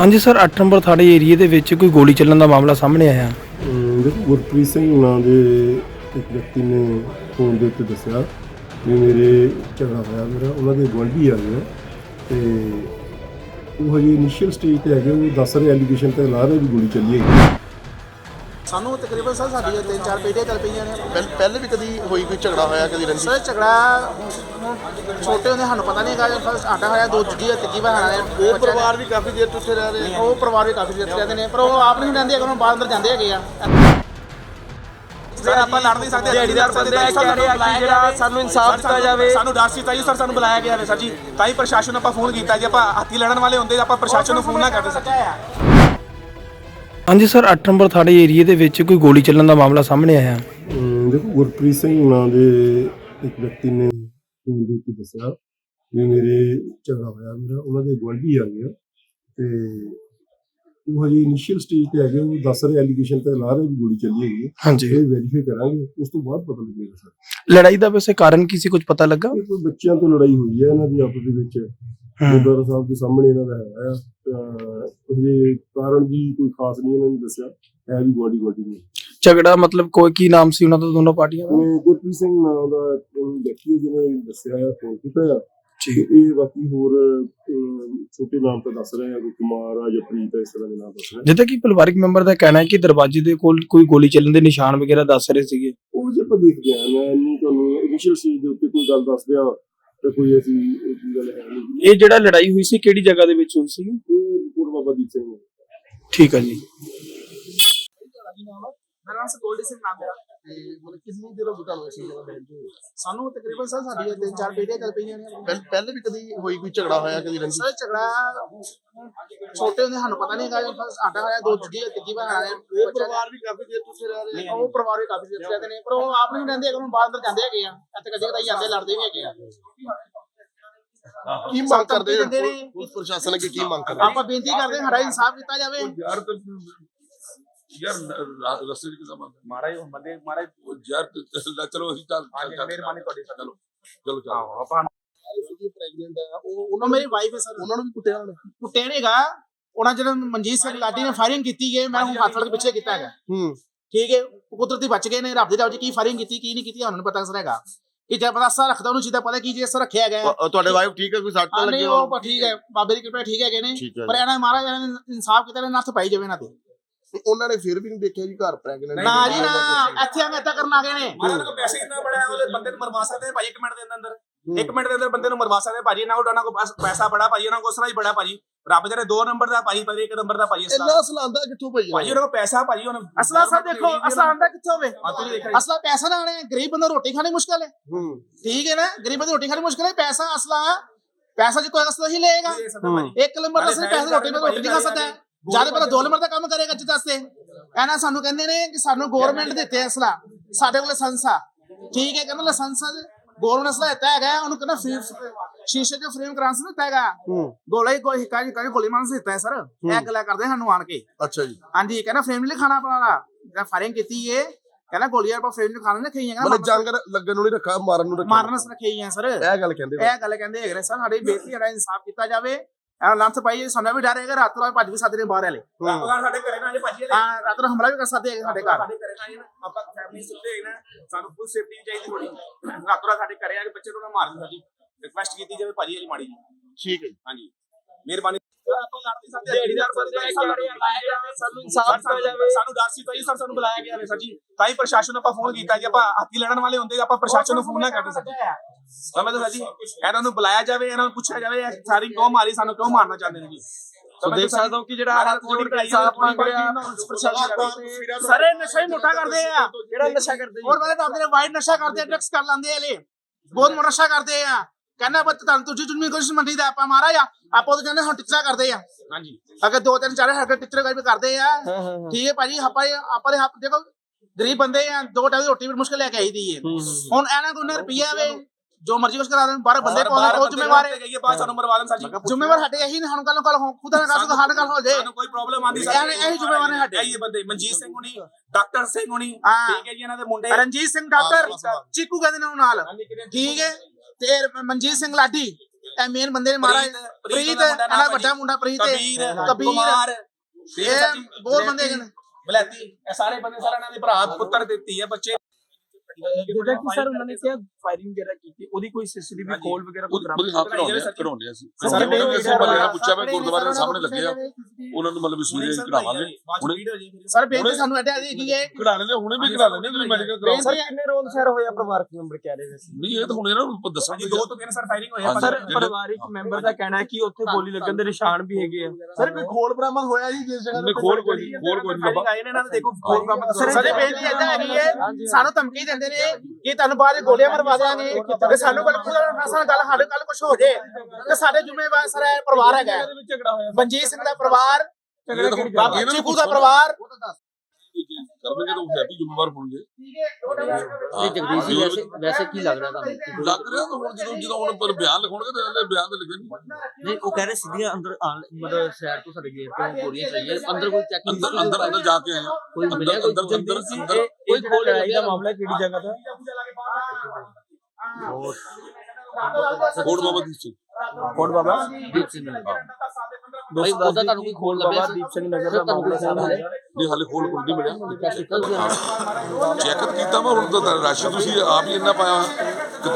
ਹਾਂਜੀ sir 8 number ਥਾੜੇ ਏਰੀਏ ਦੇ ਵਿੱਚ ਕੋਈ ਗੋਲੀ ਚੱਲਣ ਦਾ ਮਾਮਲਾ ਸਾਹਮਣੇ ਆਇਆ। ਅਮ ਦੇਖੋ, ਗੁਰਪ੍ਰੀਤ ਸਿੰਘ ਨਾਂ ਦੇ ਇੱਕ ਵਿਅਕਤੀ ਨੇ ਫੋਨ ਦੇ ਉੱਤੇ ਦੱਸਿਆ ਵੀ ਮੇਰੇ ਝਗੜਾ ਹੋਇਆ ਮੇਰਾ, ਉਹਨਾਂ ਦੇ ਗੁਆਂਢੀ ਆ ਗਏ ਤੇ ਉਹ ਹਜੇ ਇਨੀਸ਼ੀਅਲ ਸਟੇਜ ਤੇ ਹੈਗੇ ਉਹ ਦੱਸ ਰਹੇ ਐਲੀਗੇਸ਼ਨ ਤੇ ਲਾ ਰਹੇ ਵੀ ਗੋਲੀ ਚੱਲੀ ਹੈਗੀ। ਸਾਨੂੰ ਤਕਰੀਬਨ ਸਰ ਸਾਡੀਆਂ ਤਿੰਨ ਚਾਰ ਪੀੜ੍ਹੀਆਂ ਚੱਲ ਪਈਆਂ ਨੇ। ਪਹਿਲ- ਪਹਿਲੇ ਵੀ ਕਦੀ ਹੋਈ ਕੋਈ ਝਗੜਾ ਹੋਇਆ ਕਦੀ ਰੰਜੀ ਸਰ ਝਗੜਾ ਛੋਟੇ ਹੁੰਦੇ ਸਾਨੂੰ ਪਤਾ ਨਹੀਂ ਹੈਗਾ ਫਸਟ ਆਟਾ ਹੋਇਆ ਦੋ ਦੂਜੀ ਜਾਂ ਤੀਜੀ ਵਾਰ ਆਇਆ ਉਹ ਪਰਿਵਾਰ ਵੀ ਕਾਫੀ ਦੇਰ ਤੋਂ ਉੱਥੇ ਰਹਿ ਰਹੇ ਆ ਉਹ ਪਰਿਵਾਰ ਵੀ ਕਾਫੀ ਦੇਰ ਤੋਂ ਰਹਿੰਦੇ ਨੇ ਪਰ ਉਹ ਆਪ ਨਹੀਂ ਰਹਿੰਦੇ ਹੈਗੇ ਉਹਨਾਂ ਬਾਹਰ ਅੰਦਰ ਜਾਂਦੇ ਹੈਗੇ ਆ। ਸਰ ਆਪਾਂ ਲੜ ਨਹੀਂ ਸਕਦੇ ਦਿਹਾੜੀਦਾਰ ਬੰਦੇ ਆ, ਕਹਿ ਰਹੇ ਆ ਕਿ ਜਿਹੜਾ ਸਾਨੂੰ ਇਨਸਾਫ ਦਿੱਤਾ ਜਾਵੇ। ਸਾਨੂੰ ਦੱਸ ਦਿੱਤਾ ਜੀ ਸਰ ਸਾਨੂੰ ਬੁਲਾਇਆ ਗਿਆ ਹੈ ਸਰ ਜੀ। ਤਾਂ ਹੀ ਪ੍ਰਸ਼ਾਸਨ ਨੂੰ ਆਪਾਂ ਫੋਨ ਕੀਤਾ ਜੀ ਆਪਾਂ ਹਾਥੀ ਲੜਨ ਵਾਲੇ ਹੁੰਦੇ ਆਪਾਂ ਪ੍ਰਸ਼ਾਸਨ ਨੂੰ ਫੋਨ ਨਾ ਕਰਦੇ ਸਰ। ਹਾਂਜੀ ਸਰ 8 ਨੰਬਰ ਥਾੜੇ ਏਰੀਏ ਦੇ ਵਿੱਚ ਕੋਈ ਗੋਲੀ ਚੱਲਣ ਦਾ ਮਾਮਲਾ ਸਾਹਮਣੇ ਆਇਆ। ਅਮ ਦੇਖੋ ਗੁਰਪ੍ਰੀਤ ਸਿੰਘ ਨਾਂ ਦੇ ਇੱਕ ਵਿਅਕਤੀ ਨੇ ਫੋਨ ਦੇ ਉੱਤੇ ਦੱਸਿਆ ਵੀ ਮੇਰੇ ਝਗੜਾ ਹੋਇਆ ਮੇਰਾ ਉਹਨਾਂ ਦੇ ਗੁਆਂਢੀ ਆ ਗਏ ਤੇ ਉਹ ਹਜੇ ਇਨੀਸ਼ੀਅਲ ਸਟੇਜ ਤੇ ਹੈਗੇ ਉਹ ਦੱਸ ਰਹੇ ਐਲੀਗੇਸ਼ਨ ਤੇ ਲਾ ਰਹੇ ਵੀ ਗੋਲੀ ਚੱਲੀ ਹੈਗੀ ਹਾਂਜੀ। ਇਹ ਵੈਰੀਫਾਈ ਕਰਾਂਗੇ ਉਸ ਤੋਂ ਬਾਅਦ ਪਤਾ ਲੱਗੇਗਾ ਸਰ। ਲੜਾਈ ਦਾ ਵੈਸੇ ਕਾਰਨ ਕੀ ਸੀ ਕੁਝ ਪਤਾ ਲੱਗਾ? ਇਹ ਕੋਈ ਬੱਚਿਆਂ ਤੋਂ ਲੜਾਈ ਹੋਈ ਹੈ ਇਹਨਾਂ ਦੀ ਆਪਸ ਦੇ ਵਿੱਚ ਗੁਰਦੁਆਰਾ ਸਾਹਿਬ ਦੇ ਸਾਹਮਣੇ ਇਹਨਾਂ ਦਾ ਹੈਗਾ ਆ। ਤਾਂ ਇਹ ਕਾਰਨ ਵੀ ਕੋਈ ਖਾਸ ਨਹੀਂ ਇਹਨਾਂ ਨੇ ਦੱਸਿਆ। ਹੈ ਵੀ ਗੋਡੀ ਗੋਡੀ ਨੇ ਝਗੜਾ ਮਤਲਬ ਕੋਈ ਕੀ ਨਾਮ ਸੀ ਉਹਨਾਂ ਦਾ ਦੋਨੋਂ ਪਾਰਟੀਆਂ ਦਾ? ਗੁਰਪ੍ਰੀਤ ਸਿੰਘ ਨਾਮ ਦਾ ਵਿਅਕਤੀ ਜਿਹਨੇ ਦੱਸਿਆ ਹੈ ਫੋਨ ਕੀਤਾ ਆ। ਇਹ ਬਾਕੀ ਹੋਰ ਛੋਟੇ ਨਾਮ ਤਾਂ ਦੱਸ ਰਹੇ ਆ ਕੋਈ ਕੁਮਾਰ ਆ ਜਾਂ ਪ੍ਰੀਤ ਆ ਇਸ ਤਰ੍ਹਾਂ ਦੇ ਨਾਮ ਦੱਸ ਰਹੇ ਆ। ਜਿੱਦਾਂ ਕਿ ਪਰਿਵਾਰਿਕ ਮੈਂਬਰ ਦਾ ਕਹਿਣਾ ਹੈ ਕਿ ਦਰਵਾਜ਼ੇ ਦੇ ਕੋਲ ਕੋਈ ਗੋਲੀ ਚੱਲਣ ਦੇ ਨਿਸ਼ਾਨ ਵਗੈਰਾ ਦੱਸ ਰਹੇ ਸੀਗੇ। ਉਹ ਜੇ ਆਪਾਂ ਦੇਖਦੇ ਆ ਮੈਂ ਨਹੀਂ ਤੁਹਾਨੂੰ ਇਨੀਸ਼ੀਅਲ ਸਟੇਜ ਦੇ ਉੱਤੇ ਕੋਈ ਗੱਲ ਦੱਸ ਦਿਆਂ ਤੇ ਕੋਈ ਅਸੀਂ ਇਹ ਚੀਜ਼ ਗੱਲ ਹੈ ਨਹੀਂ। ਇਹ ਜਿਹੜਾ ਲੜਾਈ ਹੋਈ ਸੀ ਕਿਹੜੀ ਜਗ੍ਹਾ ਦੇ ਵਿੱਚ ਹੋਈ ਸੀ? ਇਹ ਗੁਰੂ ਬਾਬਾ ਦੀਪ ਸਿੰਘ ਨੇ ਠੀਕ ਹੈ ਜੀ। ਮੇਰਾ ਨਾਮ ਗੋਲਡੀ ਸਿੰਘ ਨਾਮ ਹੈ। ਤੇ ਮਤਲਬ ਇਸ ਜਗ੍ਹਾ ਤੇ ਰਹਿੰਦੇ ਹੋਏ? ਸਾਨੂੰ ਤਕਰੀਬਨ ਸਰ ਸਾਡੀਆਂ ਤਿੰਨ ਚਾਰ ਪੀੜ੍ਹੀਆਂ ਚੱਲ ਪਈਆਂ ਨੇ। ਪਹਿਲ- ਪਹਿਲੇ ਵੀ ਕਦੀ ਹੋਈ ਕੋਈ ਝਗੜਾ ਹੋਇਆ ਕਦੀ ਰੰਜੀ ਸਰ ਝਗੜਾ ਛੋਟੇ ਹੁੰਦੇ ਸਾਨੂੰ ਪਤਾ ਨਹੀਂ ਹੈਗਾ ਆਟਾ ਹੋਇਆ ਦੋ ਜਾਂ ਤੀਜੀ ਵਾਰ ਆਇਆ ਉਹ ਪਰਿਵਾਰ ਵੀ ਕਾਫੀ ਦੇਰ ਤੋਂ ਉੱਥੇ ਰਹਿ ਰਹੇ ਆ ਉਹ ਪਰਿਵਾਰ ਵੀ ਕਾਫੀ ਦੇਰ ਰਹਿੰਦੇ ਨੇ ਪਰ ਉਹ ਆਪ ਨਹੀਂ ਰਹਿੰਦੇ ਉਹਨਾਂ ਬਾਹਰ ਅੰਦਰ ਜਾਂਦੇ ਹੈਗੇ ਆ ਇੱਥੇ ਕਦੇ ਕਦਾਈ ਜਾਂਦੇ ਲੜਦੇ ਵੀ ਹੈਗੇ ਆ। ਕੀ ਮੰਗ ਕਰਦੇ। ਹੋ? ਪ੍ਰਸ਼ਾਸਨ ਅੱਗੇ ਕੀ ਮੰਗ ਕਰਦੇ ਆਪਾਂ ਬੇਨਤੀ ਕਰਦੇ ਸਾਡਾ ਇਨਸਾਫ ਕੀਤਾ ਜਾਵੇ। ਯਾਰ ਯਾਰ ਰਸਤੇ ਹੀ ਬੰਦੇ ਮਾਰਾ ਹੀ ਉਹ ਯਾਰ ਚੱਲ- ਅਸੀਂ ਚੱਲ ਮਿਹਰਬਾਨੀ ਤੁਹਾਡੀ ਚਲੋ ਚਲੋ ਚਲੋ। ਆਪਾਂ ਪ੍ਰੈਗਨੈਂਟ ਆ ਉਹ ਉਹਨਾਂ ਮੇਰੀ ਵਾਈਫ ਹੈ ਸਰ। ਉਹਨਾਂ ਨੂੰ ਵੀ ਕੁੱਟਿਆ ਉਹਨੇ ਕੁੱਟੇ ਨੇਗਾ ਉਹਨਾਂ ਜਦੋਂ ਮਨਜੀਤ ਸਿੰਘ ਲਾਡੀ ਨੇ ਫਾਇਰਿੰਗ ਕੀਤੀ ਹੈ ਮੈਂ ਹੁਣ ਫੜ ਕੇ ਪਿੱਛੇ ਕੀਤਾ ਹੈਗਾ। ਹੂੰ। ਠੀਕ ਹੈ ਕੁਦਰਤੀ ਬਚ ਗਏ ਨੇ ਰੱਬ ਦੇ ਰਾਜ ਕੀ ਫਾਇਰਿੰਗ ਕੀਤੀ ਕੀ ਨਹੀਂ ਕੀਤੀ ਉਹਨਾਂ ਨੂੰ ਪਤਾ ਸਰ ਹੈਗਾ। ਕਿ ਜੇ ਬੰਦਾ ਰੱਖਦਾ ਉਹਨੂੰ ਚੀਜ਼ਾਂ ਪਤਾ ਕੀ ਜੇ ਅਸਾ ਰੱਖਿਆ। ਅ- ਤੁਹਾਡੇ ਵਾਈਫ ਠੀਕ ਹੈ ਕੋਈ ਸੱਟ ਤਾਂ ਹਾਂ, ਲੱਗੀ ਨਹੀਂ ਉਹ ਠੀਕ ਹੈ ਬਾਬੇ ਦੀ ਕਿਰਪਾ ਠੀਕ ਹੈਗੇ ਨੇ। ਪਰ ਇਹਨਾਂ ਮਹਾਰਾਜ ਇਹਨਾਂ ਨੇ ਇਨਸਾਫ ਕੀਤਾ ਨੇ ਨੱਥ ਪਾਈ ਜਾਵੇ ਇਹਨਾਂ ਤੇ। ਉਹਨਾਂ ਨੇ ਫਿਰ ਵੀ ਨਹੀਂ ਦੇਖਿਆ ਜੀ ਘਰ ਪ੍ਰੈਗਨੈਂਟ ਨਾ ਜੀ ਨਾ। ਇੱਥੇ ਆ ਕੇ ਏਦਾਂ ਕਰਨ ਆ ਗਏ ਨੇ। ਮਾਰਾ ਕੋ ਪੈਸੇ ਕਿੰਨਾ ਬੜਾ ਹੈ ਉਹਦੇ ਬੰਦੇ ਨੂੰ ਮਰਵਾ ਸਕਦੇ ਭਾਜੀ ਇੱਕ ਮਿੰਟ ਦੇ ਅੰਦਰ। ਇੱਕ ਮਿੰਟ ਦੇ ਅੰਦਰ ਬੰਦੇ ਨੂੰ ਮਰਵਾ ਸਕਦੇ ਭਾਜੀ ਇਹਨਾਂ ਕੋਲ ਉਹਨਾਂ ਕੋਲ ਬਸ ਪੈਸਾ ਬੜਾ ਭਾਜੀ ਉਹਨਾਂ ਕੋਲ ਉਸਰਾ ਹੀ ਬੜਾ ਭਾਜੀ। ਰੱਬ ਜਿਹੜੇ ਦੋ ਨੰਬਰ ਦਾ ਭਾਜੀ ਭਾਜੀ ਇੱਕ ਨੰਬਰ ਦਾ ਭਾਜੀ ਅਸਲਾ ਇੰਨਾ ਸਲਾਂਦਾ ਕਿੱਥੋਂ ਪਈ ਭਾਜੀ ਉਹਨਾਂ ਕੋਲ ਪੈਸਾ ਭਾਜੀ ਉਹਨਾਂ ਅਸਲਾ ਸਭ ਦੇਖੋ ਅਸਲਾ ਆਂਦਾ ਕਿੱਥੋਂ ਜੀ। ਅਸਲਾ ਪੈਸਾ ਨਾ ਆਣੇ ਗਰੀਬ ਬੰਦਾ ਰੋਟੀ ਖਾਣੀ ਮੁਸ਼ਕਲ ਹੈ। ਹੂੰ। ਠੀਕ ਹੈ ਨਾ ਗਰੀਬ ਬੰਦੇ ਰੋਟੀ ਖਾਣੀ ਮੁਸ਼ਕਲ ਹੈ ਪੈਸਾ ਅਸਲਾ ਪੈਸਾ ਜੇ ਕੋਈ ਅਸਲਾ ਹੀ ਲਏਗਾ। ਇੱਕ ਨੰਬਰ ਦਾ ਸਿਰ ਪੈਸੇ ਰੋਟੀ ਮੈਂ ਰੋਟੀ ਨਹੀਂ ਖਾ ਸਕਦਾ। ਹੈ। ਜ਼ਿਆਦਾ ਪਤਾ ਦੋ ਨੰਬਰ ਦਾ ਕੰਮ ਕਰੇਗਾ ਜਿੱਦ ਵਾਸਤੇ। ਇਹਨਾਂ ਸਾਨੂੰ ਕਹਿੰਦੇ ਨੇ ਕਿ ਸਾਨੂੰ ਗਵਰਨਮੈਂਟ ਦਿੱਤੇ ਅਸਲਾ। ਸਾਡੇ ਕੋਲ ਲਾਇਸੈਂਸ ਆ। ਠੀਕ ਹੈ ਕਹਿੰਦਾ ਲਾਇਸੈਂਸ ਆ ਹੈਗਾ ਉਹਨੂੰ ਕਹਿੰਦਾ ਫ੍ਰੀ ਸ਼ੀਸ਼ੇ ਦੇ ਫਰੇਮ ਕਰਾਂਸ ਦਿੱਤਾ ਹੈਗਾ ਹੂੰ। ਗੋਲਾ ਹੀ ਕੋਈ ਕਾਜੀ ਕਾਜੀ ਗੋਲੀ ਮਾਰਨ ਦਿੱਤਾ ਹੈ ਸਰ। ਇਹ ਗੱਲਾਂ ਕਰਦੇ ਸਾਨੂੰ ਆਣ ਕੇ। ਅੱਛਾ ਜੀ। ਹਾਂਜੀ ਕਹਿੰਦਾ ਫਰੇਮ ਨਹੀਂ ਖਾਣਾ ਆਪਣਾ ਜਿਹੜਾ ਫਾਇਰਿੰਗ ਕੀਤੀ ਏ। ਕਹਿੰਦਾ ਗੋਲੀਆਂ ਆਪਾਂ ਫਰੇਮ ਨਹੀਂ ਖਾਣਾ ਨਹੀਂ ਖਾਈਆਂ ਮਤਲਬ ਜੰਗ ਲੱਗਣ ਨੂੰ ਨਹੀਂ ਰੱਖਾ ਮਾਰਨ ਨੂੰ ਰੱਖਾ। ਮਾਰਨ ਸ ਰੱਖੀਆਂ ਸਰ। ਇਹ ਗੱਲ ਕਹਿੰਦੇ। ਇਹ ਗੱਲ ਕਹਿੰਦੇ ਹੈਗੇ ਨੇ ਸਰ ਸਾਡੀ ਬੇਟੀ ਜਿਹੜਾ ਇਨਸਾਫ ਕੀਤਾ ਜਾਵੇ। ਇਹ ਲੰਥ ਪਾਈ ਸਾਨੂੰ ਵੀ ਡਰ ਹੈਗਾ ਰਾਤ ਨੂੰ ਭੱਜ ਵੀ ਸਕਦੇ ਨੇ ਬਾਹਰ ਵਾਲੇ। ਸਾਡੇ ਘਰੇ ਨਾ ਜੇ ਭਾਜੀ ਇਹਦੇ- ਹਾਂ ਰਾਤ ਨੂੰ ਹਮਲਾ ਵੀ ਕਰ ਸਕਦੇ ਹੈਗੇ ਸਾਡੇ ਘਰ। ਸਾਡੇ ਘਰੇ ਨਾ ਨਾ ਆਪਾਂ ਫੈਮਿਲੀ ਸੁੱਤੇ ਹੋਏ ਨਾ ਸਾਨੂੰ ਫੁੱਲ ਸੇਫਟੀ ਚਾਹੀਦੀ ਥੋੜੀ ਰਾਤੋਂ ਸਾਡੇ ਘਰੇ ਆ ਕੇ ਬੱਚੇ ਨੂੰ ਨਾ ਮਾਰ ਦਿੰਦਾ ਜੀ ਰਿਕਵੈਸਟ ਕੀਤੀ ਜਾਵੇ ਭਾਜੀ ਵਾਲੀ ਮਾੜੀ ਜੀ ਠੀਕ ਹੈ ਜੀ। ਹਾਂਜੀ। ਮਿਹਰਬਾਨੀ। ਆਪਾਂ ਲੜ ਨਹੀਂ ਸਕਦੇ ਦਿਹਾੜੀਦਾਰ ਬੰਦੇ ਸਾਨੂੰ ਇਨਸਾਫ ਦਿੱਤਾ ਜਾਵੇ। ਸਾਨੂੰ ਦੱਸ ਦਿੱਤਾ ਜੀ ਸਰ ਸਾਨੂੰ ਬੁਲਾਇਆ ਗਿਆ ਹੈ ਸਰ ਜੀ। ਤਾਂ ਹੀ ਪ੍ਰਸ਼ਾਸਨ ਨੂੰ ਆਪਾਂ ਫੋਨ ਕੀਤਾ ਜੀ ਆਪਾਂ ਹਾਥੀ ਲੜਨ ਵਾਲੇ ਹੁੰਦੇ ਆਪਾਂ ਪ੍ਰਸ਼ਾਸਨ ਨੂੰ ਫੋਨ ਨਾ ਕਰਦੇ ਸਰ ਸਮਝ ਲਓ ਸਰ ਜੀ? ਇਹਨਾਂ ਨੂੰ ਬੁਲਾਇਆ ਜਾਵੇ ਇਹਨਾਂ ਨੂੰ ਪੁੱਛਿਆ ਜਾਵੇ ਇਹ ਸਾਰੀ ਕਿਉਂ ਮਾਰੀ ਸਾਨੂੰ ਕਿਉਂ ਮਾਰਨਾ ਚਾਹੁੰਦੇ ਨੇ ਜੀ? ਸੋ ਦੇਖ ਸਕਦੇ ਹੋ ਕਿ ਜਿਹੜਾ ਹੱਥ ਜੋੜ ਕੇ ਇਨਸਾਫ ਮੰਗ ਰਿਹਾ ਸਰ ਇਹ ਨਸ਼ਾ ਹੀ ਮੋਟਾ ਕਰਦੇ ਆ। ਜਿਹੜਾ ਨਸ਼ਾ ਕਰਦੇ ਹੋਰ ਵਾਲੇ ਤਾਂ ਆਪਣੇ ਵਾਈਟ ਨਸ਼ਾ ਕਰਦੇ ਡਰਗਸ ਕਰ ਲੈਂਦੇ ਆ ਲੈ ਬਹੁਤ ਮੋਟਾ ਨਸ਼ਾ ਕਰਦੇ ਆ। ਕਹਿੰਦਾ ਬੱਤ ਤੁਹਾਨੂੰ ਤੁਝੀ ਜੁਨਮੀ ਕੋਸ਼ਿਸ਼ ਮੰਡੀ ਦਾ ਆਪਾਂ ਮਾਰਾ ਆ ਆਪਾਂ ਉਹ ਕਹਿੰਦੇ ਹੁਣ ਟਿਚਰਾ ਕਰਦੇ ਆ। ਹਾਂਜੀ। ਅਗਰ ਦੋ ਤਿੰਨ ਚਾਰ ਹਰਕਤ ਟਿਚਰੇ ਕਰ ਵੀ ਕਰਦੇ ਆ। ਠੀਕ ਹੈ ਭਾਜੀ ਆਪਾਂ ਆਪਾਂ ਦੇ ਹੱਥ ਦੇਖੋ ਗਰੀਬ ਬੰਦੇ ਆ ਦੋ ਟਾਈਮ ਰੋਟੀ ਵੀ ਮੁਸ਼ਕਲ ਲੈ ਕੇ ਆਈ ਦੀ ਹੈ ਹੁਣ ਇਹਨਾਂ ਕੋਲ ਨਾ ਰੁਪਈਆ ਵੇ। ਜੋ ਮਰਜ਼ੀ ਕੁਛ ਕਰਾ ਦੇਣ ਬਾਹਰ ਬੰਦੇ ਕੋਲ ਉਹ ਜ਼ਿੰਮੇਵਾਰ ਹੈ ਗਈਏ ਬਾਅਦ ਸਾਨੂੰ ਮਰਵਾ ਦੇਣ ਸਰ ਜੀ ਜ਼ਿੰਮੇਵਾਰ ਸਾਡੇ ਇਹੀ ਨੇ ਹੁਣ ਕੱਲ ਕੱਲ ਖੁਦਾ ਨਾ ਕਰ ਸਾਡੇ ਕੱਲ ਹੋ ਜੇ। ਸਾਨੂੰ ਕੋਈ ਪ੍ਰੋਬਲਮ ਆਂਦੀ ਇਹਨੇ ਇਹੀ ਜ਼ਿੰਮੇਵਾਰ ਨੇ ਸਾਡੇ। ਇਹ ਬੰਦੇ ਮਨਜੀਤ ਸਿੰਘ ਹੁਣੀ ਡਾਕਟਰ ਸਿੰਘ ਹੁਣੀ। ਠੀਕ ਹੈ ਜੀ ਇਹਨਾਂ ਦੇ ਮੁੰਡੇ। ਰਣਜੀਤ ਸਿੰਘ ਡਾਕਟਰ ਚੀਕੂ ਕਹਿੰਦੇ ਨੇ ਉਹ ਨਾਲ। ਠੀਕ ਹੈ। ਤੇ ਮਨਜੀਤ ਸਿੰਘ ਲਾਡੀ ਇਹ ਮੇਨ ਬੰਦੇ ਨੇ ਮਾਰਾ ਪ੍ਰੀਤ, ਇਹਨਾਂ ਨਾਮ ਵੱਡਾ ਮੁੰਡਾ ਪ੍ਰੀਤ ਹੈ। ਕਬੀਰ ਇਹ ਬਹੁਤ ਬੰਦੇ ਨੇ। ਬਲੈਤੀ ਇਹ ਸਾਰੇ ਬੰਦੇ ਸਾਰਾ ਇਹਨਾਂ ਦੇ ਭਰਾ ਪੁੱਤਰ ਦਿੱਤੀ ਹੈ ਬੱਚੇ। ਜਿਹੜਾ ਕਿ ਸਰ ਉਹਨਾਂ ਨੇ ਕਿਹਾ ਫਾਇਰਿੰਗ ਵਗੈਰਾ ਕੀਤੀ ਉਹਦੀ ਕੋਈ ਸੀਸੀਟੀਵੀ ਕੋਲ ਵਗੈਰਾ ਕੋਈ ਹਾਂ ਕਰਾਉਂਦੇ ਆ ਅਸੀਂ। ਸਰ, ਪੁੱਛਿਆ ਮੈਂ ਗੁਰਦੁਆਰੇ ਦੇ ਸਾਹਮਣੇ ਪੁੱਛਿਆ ਲੱਗੇ ਆ ਜਾਵੇ। ਉਹਨਾਂ ਨੂੰ ਮਤਲਬ ਸਵੇਰੇ ਕਢਾਵਾਂਗੇ ਹੁਣੇ ਸਰ ਬੇਨਤੀ ਸਾਨੂੰ ਐਡਾ ਦੀ ਹੈਗੀ ਹੈ ਕਢਾ ਲੈਣੇ ਹੁਣੇ ਵੀ ਕਢਾ ਲੈਣੇ ਤੁਸੀਂ ਮੈਡੀਕਲ ਕਰਾਓ। ਸਰ ਕਿੰਨੇ ਰੋਲ ਸਰ ਹੋਇਆ ਪਰਿਵਾਰਕ ਮੈਂਬਰ ਕਹਿ ਰਹੇ ਸੀ ਨਹੀਂ ਇਹ ਤਾਂ ਹੁਣ ਇਹਨਾਂ ਨੂੰ ਦੱਸਾਂਗੇ ਦੋ ਤੋਂ ਤਿੰਨ ਸਰ ਫਾਇਰਿੰਗ ਸਰ ਜਿਹੜੇ- ਪਰਿਵਾਰਿਕ ਮੈਂਬਰ ਦਾ ਕਹਿਣਾ ਹੈ ਕਿ ਉੱਥੇ ਗੋਲੀ ਲੱਗਣ ਦੇ ਨਿਸ਼ਾਨ ਵੀ ਹੈਗੇ ਆ। ਸਰ ਕੋਈ ਖੋਲ ਬਰਾਮਦ ਹੋਇਆ ਜੀ ਜਿਸ ਜਗ੍ਹਾ ਨਹੀਂ ਖੋਲ ਕੋਈ ਖੋਲ ਕੋਈ ਨਹੀਂ। ਬਾਬਾ ਆਏ ਨੇ ਇਹਨਾਂ ਨੇ ਦੇਖੋ ਖੋਲ ਕੰਮ ਸਰ ਸਾਡੇ ਬੇਨਤੀ ਐਡਾ ਹੈਗੀ ਹੈ। ਸਾਨੂੰ ਧਮਕੀ ਦਿੰਦੇ ਨੇ ਕਿ ਤੁਹਾਨੂੰ ਬਾਅਦ ਗੋਲੀਆਂ ਮਰਵਾ ਦਿਆਂਗੇ? ਤੇ ਸਾਨੂੰ ਕੋਲ ਅਸਾਂ ਗੱਲ ਸਾਡੇ ਕੱਲ ਕੁਝ ਹੋ ਜੇ। ਤੇ ਸਾਡੇ ਜ਼ਿੰਮੇਵਾਰ ਸਰ ਇਹ ਪਰਿਵਾਰ ਹੈਗਾ ਹੈ। ਝਗੜਾ ਹੋਇਆ ਮਨਜੀਤ ਸਿੰਘ ਦਾ ਪਰਿਵਾਰ ਇਹ ਚੀਕੂ ਦਾ। ਪਰਿਵਾਰ। ਕਰਨਗੇ ਤਾਂ ਉਹ ਹੈਪੀ ਜ਼ਿੰਮੇਵਾਰ ਹੋਣਗੇ। ਤੇ ਜਗਦੀਸ਼ ਜੀ ਵੈਸੇ ਵੈਸੇ ਕੀ ਲੱਗ ਰਿਹਾ ਤੁਹਾਨੂੰ? ਲੱਗ ਰਿਹਾ ਤਾਂ ਹੁਣ ਜਦੋਂ ਜਦੋਂ ਹੁਣ ਪਰ ਬਿਆਨ ਲਿਖਾਉਣਗੇ ਤਾਂ ਇਹਦੇ ਬਿਆਨ ਤੇ ਲਿਖੇ ਨਹੀਂ। ਨਹੀਂ ਉਹ ਕਹਿ ਰਹੇ ਸਿੱਧੀਆਂ ਅੰਦਰ ਮਤਲਬ ਸ਼ਹਿਰ ਤੋਂ ਸਾਡੇ ਗੇਟ ਤੋਂ ਗੋਲੀਆਂ ਚੱਲੀਆਂ ਅੰਦਰ ਕੋਈ ਚੈਕਿੰਗ ਅੰਦਰ ਅੰਦਰ ਜਾ ਕੇ ਆਏ ਕੋਈ ਅੰਦਰ ਮਿਲਿਆ ਕੋਈ ਅੰਦਰ ਅੰਦਰ ਜਗਦੀਸ਼ ਜੀ, ਅੰਦਰ ਇਹ- ਇਹ ਜਿਹੜਾ ਲੜਾਈ ਦਾ ਮਾਮਲਾ ਕਿਹੜੀ ਜਗ੍ਹਾ ਦਾ? ਕੋਟ ਬਾਬਾ ਦੀ ਸੀ ਕੋਟ ਬਾਬਾ ਦੀਪ ਸਿੰਘ ਨਗਰ ਭਾਈ ਉਹਦਾ ਤੁਹਾਨੂੰ ਕੋਈ ਖੋਲ ਲੱਭਿਆ? ਦੀਪ ਸਿੰਘ ਨਗਰ ਦਾ ਤੁਹਾਨੂੰ ਕੋਈ ਮਾਮਲਾ ਮਿਲਿਆ? ਨਹੀਂ ਹਾਲੇ ਖੋਲ ਕੋਈ ਨਹੀਂ ਮਿਲਿਆ ਚੈੱਕ ਕੀਤਾ ਤੁਸੀਂ ਅੰਦਰ? ਚੈੱਕ ਕੀਤਾ ਮੈਂ ਹੁਣ ਤਾਂ ਰਸ਼ ਤੁਸੀਂ ਆਪ ਹੀ ਇੰਨਾ ਪਾਇਆ ਹੋਇਆ।